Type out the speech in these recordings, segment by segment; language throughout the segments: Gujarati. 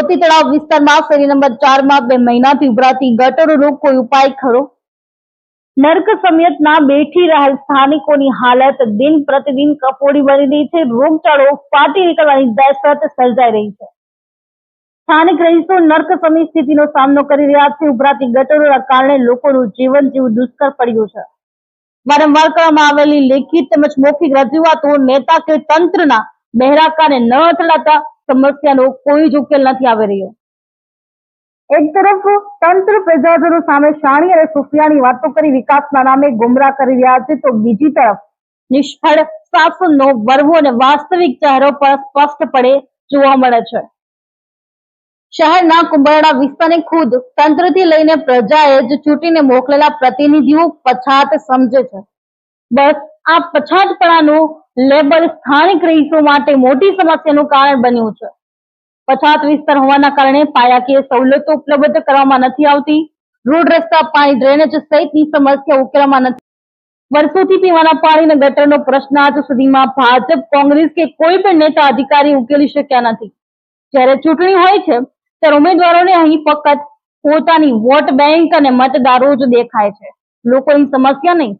મોતી તળાવ વિસ્તારમાં શેરી નંબર ચારમાં બે મહિનાથી ઉભરાતી ગટરોનો કોઈ ઉપાય ખરો? નર્ક સમિયતના બેઠી રહેલ સ્થાનિકોની હાલત દિન પ્રતિદિન કફોડી બની રહી છે. રોગચાળો ફાટી નીકળવાની દહેશત સર્જાઈ રહી છે. સ્થાનિક રહીશો નર્ક સમી સ્થિતિનો સામનો કરી રહ્યા છે. ઉભરાતી ગટરોના કારણે લોકોનું જીવન જીવવું દુષ્કર પડ્યું છે. વારંવાર કરવામાં આવેલી લેખિત તેમજ મૌખિક રજૂઆતો નેતા કે તંત્રના બહેરાકાને ન અથડાતા સમસ્યાનો કોઈ જ ઉકેલ નથી આવી રહ્યો. એક તરફ તંત્ર પ્રજાજનો સામે શાણી અને સુફિયાની વાતો કરી વિકાસના નામે ગુમરાહ કરી રહ્યા છે તો બીજી તરફ નિષ્ફળ શાસનનો વરવો અને વાસ્તવિક ચહેરો પણ સ્પષ્ટપણે જોવા મળે છે. શહેરના કુંભરડા વિસ્તારને ખુદ તંત્રથી લઈને પ્રજાએ જ ચૂંટીને મોકલેલા પ્રતિનિધિઓ પછાત સમજે છે. બસ આ પછાતપણાનું લેબલ સ્થાનિક રહીશો માટે મોટી સમસ્યાનું કારણ બન્યું છે. પછાત વિસ્તાર હોવાના કારણે પાયાકીય સવલતો ઉપલબ્ધ કરવામાં નથી આવતી. રોડ રસ્તા, પાણી, ડ્રેનેજ સહિતની સમસ્યા ઉકેલવામાં નથી. વર્ષોથી પીવાના પાણીના ગટરનો પ્રશ્ન આજ સુધીમાં ભાજપ, કોંગ્રેસ કે કોઈ પણ નેતા અધિકારી ઉકેલી શક્યા નથી. જ્યારે ચૂંટણી હોય છે, ત્યારે ઉમેદવારોને અહીં ફક્ત પોતાની વોટ બેંક અને મતદારો જ દેખાય છે. લોકોની સમસ્યા નહીં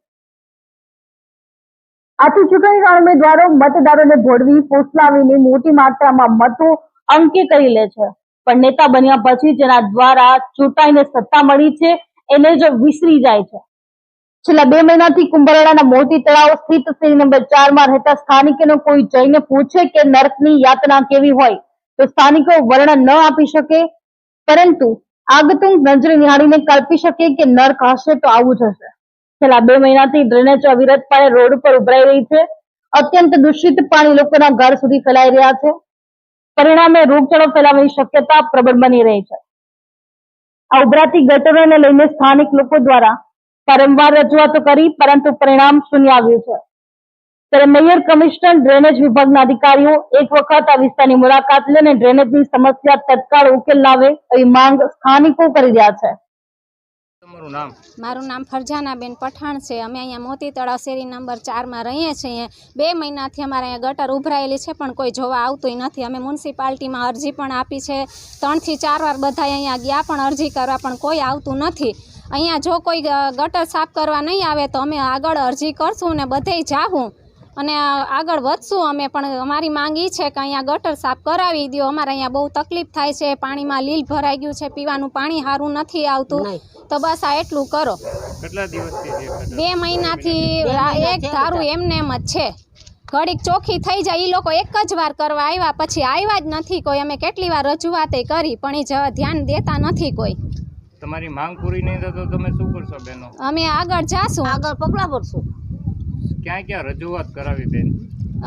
આથી ચૂંટણીના ઉમેદવારો મતદારોને ભોળવી, ફોસલાવીને મોટી માત્રામાં મતો અંકે કરી લે છે. પણ નેતા બન્યા પછી જેના દ્વારા ચૂંટાઈને સત્તા મળી છે, એને જ વિસરી જાય છે. છેલ્લા બે મહિનાથી કુંભરાળાના મોતી તળાવ સ્થિત શેરી નંબર ચારમાં રહેતા સ્થાનિકોને કોઈ જઈને પૂછે કે નર્કની યાતના કેવી હોય, તો સ્થાનિકો વર્ણન ન આપી શકે. પરંતુ આગતું નજરે નિહાળીને કલ્પી શકે કે નર્ક હશે તો આવું જ હશે. છેલ્લા બે મહિનાથી ડ્રેનેજ અવિરતપણે રોડ ઉપર ઉભરાઈ રહી છે. અત્યંત દૂષિત પાણી લોકોના ઘર સુધી ફેલાઈ રહ્યા છે. પરિણામે રોગચાળો ફેલાવાની શક્યતા પ્રબળ બની રહી છે. આ ઉભરાતી ગટરોને લઈને સ્થાનિક લોકો દ્વારા વારંવાર રજૂઆતો કરી, પરંતુ પરિણામ શૂન્ય આવ્યું છે. ત્યારે મેયર કમિશનર ડ્રેનેજ વિભાગના અધિકારીઓ એક વખત આ વિસ્તારની મુલાકાત લઈને ડ્રેનેજની સમસ્યા તત્કાળ ઉકેલ લાવે એવી માંગ સ્થાનિકો કરી રહ્યા છે. તમારું નામ? મારું નામ ફરજાનાબેન પઠાણ છે. અમે અહીંયા મોતી તળાવ શેરી નંબર ચારમાં રહીએ છીએ. બે મહિનાથી અમારે અહીંયા ગટર ઉભરાયેલી છે પણ કોઈ જોવા આવતું નથી. અમે મ્યુનિસિપાલિટીમાં અરજી પણ આપી છે. ત્રણથી ચાર વાર બધા અહીંયા ગયા પણ અરજી કરવા પણ કોઈ આવતું નથી. અહીંયા જો કોઈ ગટર સાફ કરવા નહીં આવે તો અમે આગળ અરજી કરશું ને બધે જાહું. અને આગળ વધશું અમે પણ અમારી માંગ એ છે કે અહીંયા ગટર સાફ કરાવી દો અમારે અહીંયા બહુ તકલીફ થાય છે. પાણીમાં લીલ ભરાઈ ગયું છે પીવાનું પાણી સારું નથી આવતું. તો બસ આ એટલું કરો. કેટલા દિવસથી બે મહિનાથી એક ધારું એમને એમ જ છે. ઘડીક ચોખ્ખી થઈ જાય એ લોકો એક જ વાર કરવા આવ્યા પછી આવ્યા જ નથી કોઈ. અમે કેટલી વાર રજૂઆતે કરી પણ એ જવા ધ્યાન દેતા નથી કોઈ. તમારી માંગ પૂરી નહીં થતો તમે શું કરશો બેનો? અમે આગળ જાશું. આગળ પગલાં ભરશું. ક્યાં ક્યાં રજૂઆત કરાવી બેન?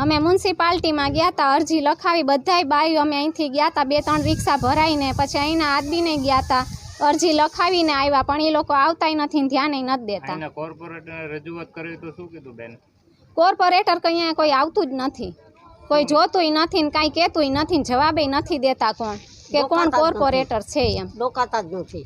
અમે મ્યુનિસિપાલિટીમાં ગયા હતા અરજી લખાવી બધાય બાયું અમે અહીંથી ગયા હતા બે ત્રણ રિક્ષા ભરાઈને પછી અહીંના આદમીને ગયા હતા અરજી લખાવીને આવ્યા પણ એ લોકો આવતાય નથી ધ્યાન ધ્યાને નથી દેતા. કોર્પોરેટરને રજૂઆત કરવી તો શું કીધું બેન? કોર્પોરેટર કંઈ કોઈ આવતું જ નથી. કોઈ જોતુંય નથી ને કાંઈ કહેતુંય નથી ને જવાબેય નથી દેતા કોણ. કે કોણ. કોર્પોરેટર છે એમ. રોકાતા જ નથી.